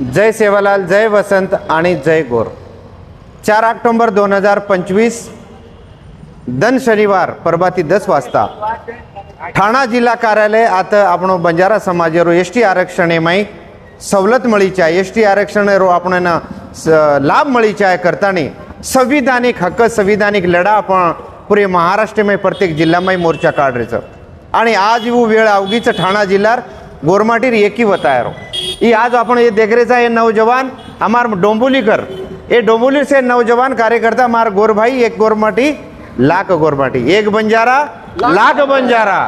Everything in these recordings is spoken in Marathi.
जय सेवालाल जय वसंत आणि जय गोर. चार ऑक्टोंबर दोन हजार पंचवीस दन शनिवार प्रभाती दस वाजता. ठाणा जिल्हा कार्यालय आता आपण बंजारा समाज रो एस टी आरक्षण माही सवलत मळीच्या एस टी आरक्षण रो आपण लाभ मळीच्या करताने संविधानिक हक्क संविधानिक लढा आपण पुरे महाराष्ट्रमय प्रत्येक जिल्ह्यामय मोर्चा काढायचं आणि आज वेळ अवघीच ठाणा जिल्ह्यात ગોરમાટીર એકી વતાયરો ई आज आपण એ देखरे એ नौजवान અમાર ડોંબુલીકર એ ડોંબુલી છે से नौजवान कार्यकर्ता ગોરભાઈ गोर भाई एक गोरमाटी एक बंजारा लाख बंजारा.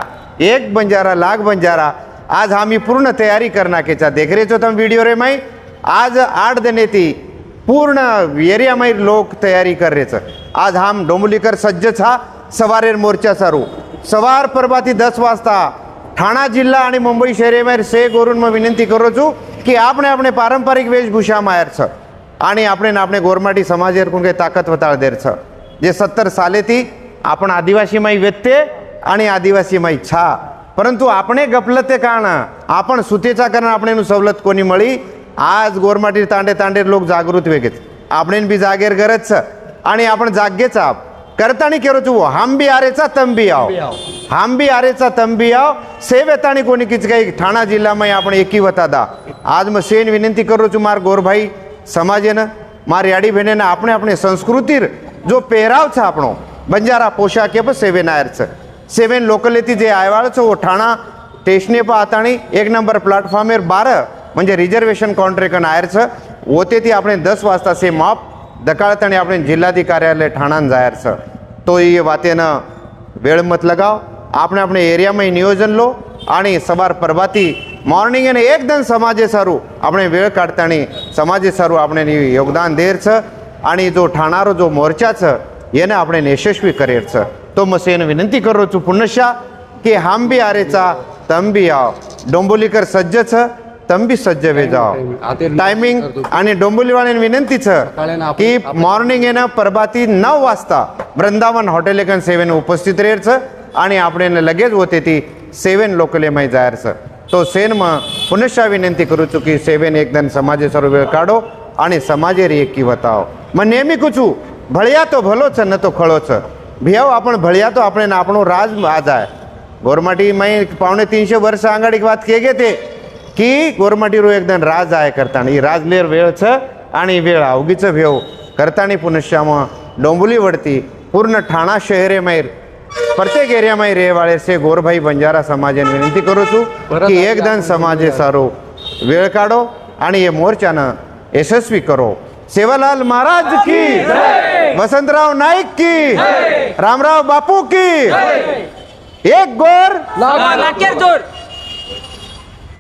एक बंजारा लाख बंजारा. आज आम्ही पूर्ण तयारी देखरे छो तो व्हिडिओ रे माई. आज आठ दिने ती पूर्ण एरिया माई लोक तयारी कर रेच. आज हम डोंबुलीकर सज्ज छा. सवारेर मोर्चा सारू. सवार परबाती दस वाजता. ઠાણા જિલ્લા અને મુંબઈ શહેરમાં સે ગોરુનમાં વિનંતી કરું છું કે આપણે આપણે પારંપરિક વેશભૂષામાં આયર છે અને આપણે આપણે ગોરમાટી સમાજ કું કે તાકત વતાળ દેર છે જે સત્તર સાલેથી આપણ આદિવાસીમાં વેતે આણી આદિવાસીમાં છા પરંતુ આપણે ગફલતે કારણા आपण सुतेचा कारण आपण सवलत कोणी मळी તાંડે गोरमाटी तांडे तांडे लोक जागृत બી જાગેર बी છે આણી આપણ જાગ્યે जागेच आप करताणी केरोचु હાંબિયારેચા તંબિયાઓ હાંબિયારેચા તંબિયાઓ સેવેતાણી કોની કિચગાઈ ઠાણા જિલ્લામાં આપણે એકી વતાદા આજ મેં સેન વિનંતી કરું છું માર ગોરભાઈ સમાજેને માર યાડી બહેનેને આપણે આપણે સંસ્કૃતિ જો પહેરાવ છે આપણો બંજારા પોશાક એ પણ સેવેન આયર છે સેવેન લોકલેથી જે આવ્યા છો ઠાણા સ્ટેશને પણ આતાણી એક નંબર પ્લેટફોર્મે બાર म्हणजे रिझर्वेशन कॉन्ट्रेकन आयरचं होते ती आपण दस वाजता सेम ऑफ દકાળ તણે આપણે જિલ્લાધી કાર્યાલય ઠાણાને જાહેર છે તો એ વાતેના વેળ મત લગાવ આપણે આપણે એરિયામાં નિયોજન લો आणि सवार प्रभाती मॉर्निंग અને એકદમ સમાજે સારું આપણે વેળ કાઢતાની સમાજે સારું આપણે યોગદાન દેર છે आणि जो ठाणारो जो मोर्चा છે એને આપણે યશસ્વી કરેર છે તો મસે એને વિનંતી કરું છું પુનશા કે હામ બી આરેચા તમ બી આવ ડોંબોલીકર સજ્જ છે તંબી સજ્જ વેજાઓ ટાઈમિંગ અને ડોંબુલીવાળાને વિનંતી છે કે મોર્નિંગ એના પરબાથી નવ વાજતા વૃંદાવન હોટેલ એકન સેવન ઉપસ્થિત રહે છે आणि आपण એને લગે જ હોતેથી સેવન લોકલ એમાંય જાહેર છે તો સેનમાં પુનશા વિનंती કરું છું કે સેવન એકદમ સમાજે સારો વેळ કાઢો અને સમાજે રે એકી વતાવો મને નેમી છું ભળિયા તો ભલો છે ન તો ખળો છે ભિયાવ आपण ભળિયા તો આપણે આપણો રાજ આ જાય ગોરમાટીમાં પાवणे तीनशे वर्ष आंगाडीक વાત કે गे ते की गोरमाटी रू एकदा राज आय करताना. ही राज लेअर वेळचं आणि वेळ अवघीचं भेव करताना पुनश्याम डोंबुली वडती. पूर्ण ठाणा शहरे माहीर. प्रत्येक एरिया माहीर. से गोरभाई बंजारा समाजाने विनंती करू छू की एक दन समाज सारो वेळ काढो आणि हे मोर्चानं यशस्वी करो. सेवालाल महाराज की वसंतराव नाईक की रामराव बापू की एक गोर लाकेर चोर